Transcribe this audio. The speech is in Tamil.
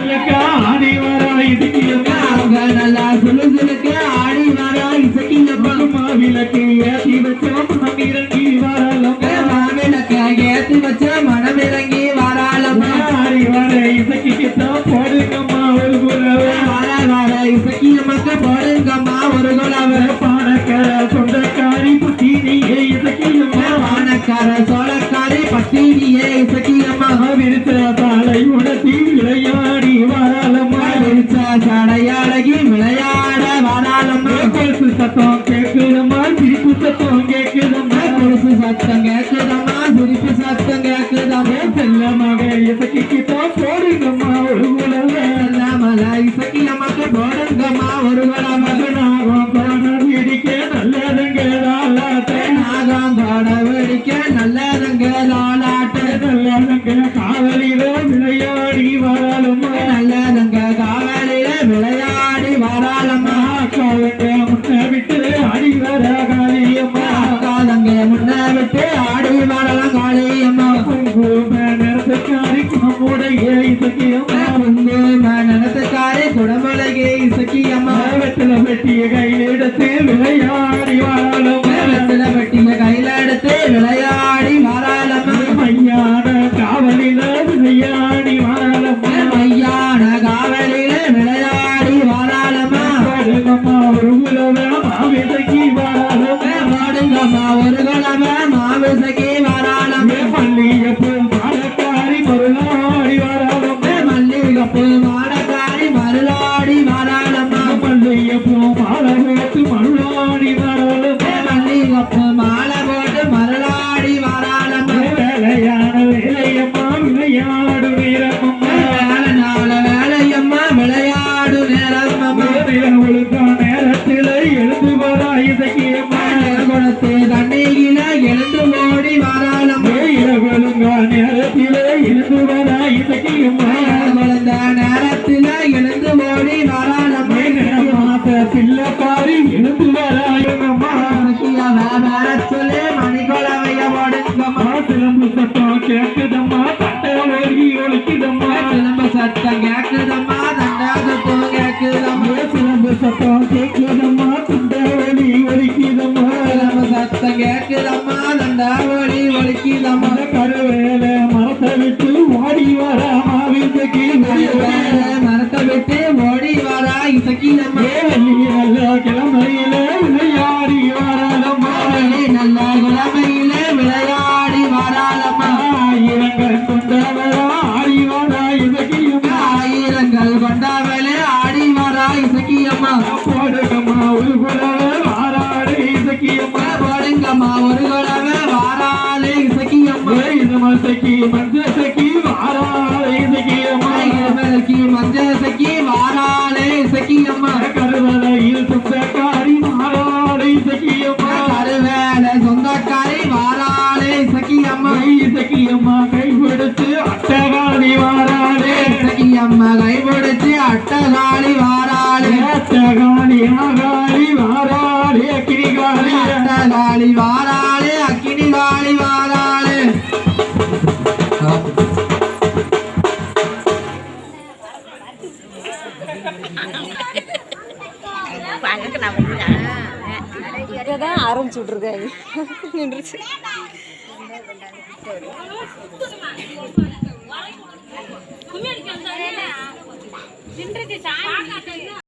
ஆடி வரா இதுக்கு அவங்க நல்லா சுழு சுழுக்க ஆடி வரா விளக்கு ஏற்றி வச்சோம். சடையாடகி விளையாட வராளம்மா கொலுசு சத்தம் கேட்குதம்மா சிரிப்பு சத்தம் கேட்குதம்மா கொலுசு சத்தம் கேக்குதம்மா வெட்டிய கையில் எடுத்து விளையாடி வரலம்மா வேலத்துல வெட்டிய கையில எடுத்து விளையாடி வராளம்மா மையான காவலில விளையாடி வரலம்மா மையான காவலில விளையாடி வராளம்மா பாடுங்கம்மா ஒரு உலக மாவிசைக்கு வரலம்மா பாடுங்கம்மா ஒரு குலம மாவிசகி ஓடுங்கம்மா சிலம்பு சத்தம் கேட்குதம்மா தட்டை ஒழுகி ஒழிக்குதம்மா. சிலம்பு சத்தம் கேக்குதம்மா. தண்டாசத்தம் கேக்குதம்மா. சிலம்பு சத்தம் கேட்குதம்மா தட்டை ஒளி ஒழிக்குதம்மா சிலம்பு சத்தம் கேக்குதம்மா. தண்டாவளி ஒழிக்குதம்மா கருவேல மரத்தை விட்டு ஓடி வர மாவிசைக்கு மரத்தை விட்டு ஓடி வரா. இசக்கியம்மா வரா இசக்கியம்மா. போடுகம்மா ஒரு குலவே வாராடு இசைக்கியம்மா போடுங்கம்மா ஒரு குழவை வாராளே மஞ்சசக்கி வாராடு இசைக்கியம்மா இருமலுக்கு மஞ்சசக்கி வாராளே இசக்கியம்மா கருவலையில் சொந்தக்காரி மாறாடு இசைக்கியம்மா கருவேல சொந்தக்காரி வாராளே இசக்கியம்மா. இசைக்கியம்மா. கை வாராளே அட்டகாணி ஆகாளி வாராடே கிரிகாளி அட்டகாளி வாராளே அக்கினி காளி வாராளே இப்பதான் ஆரம்பிச்சு விட்ருக்காங்க நின்றுச்சு. தின்றது சாமி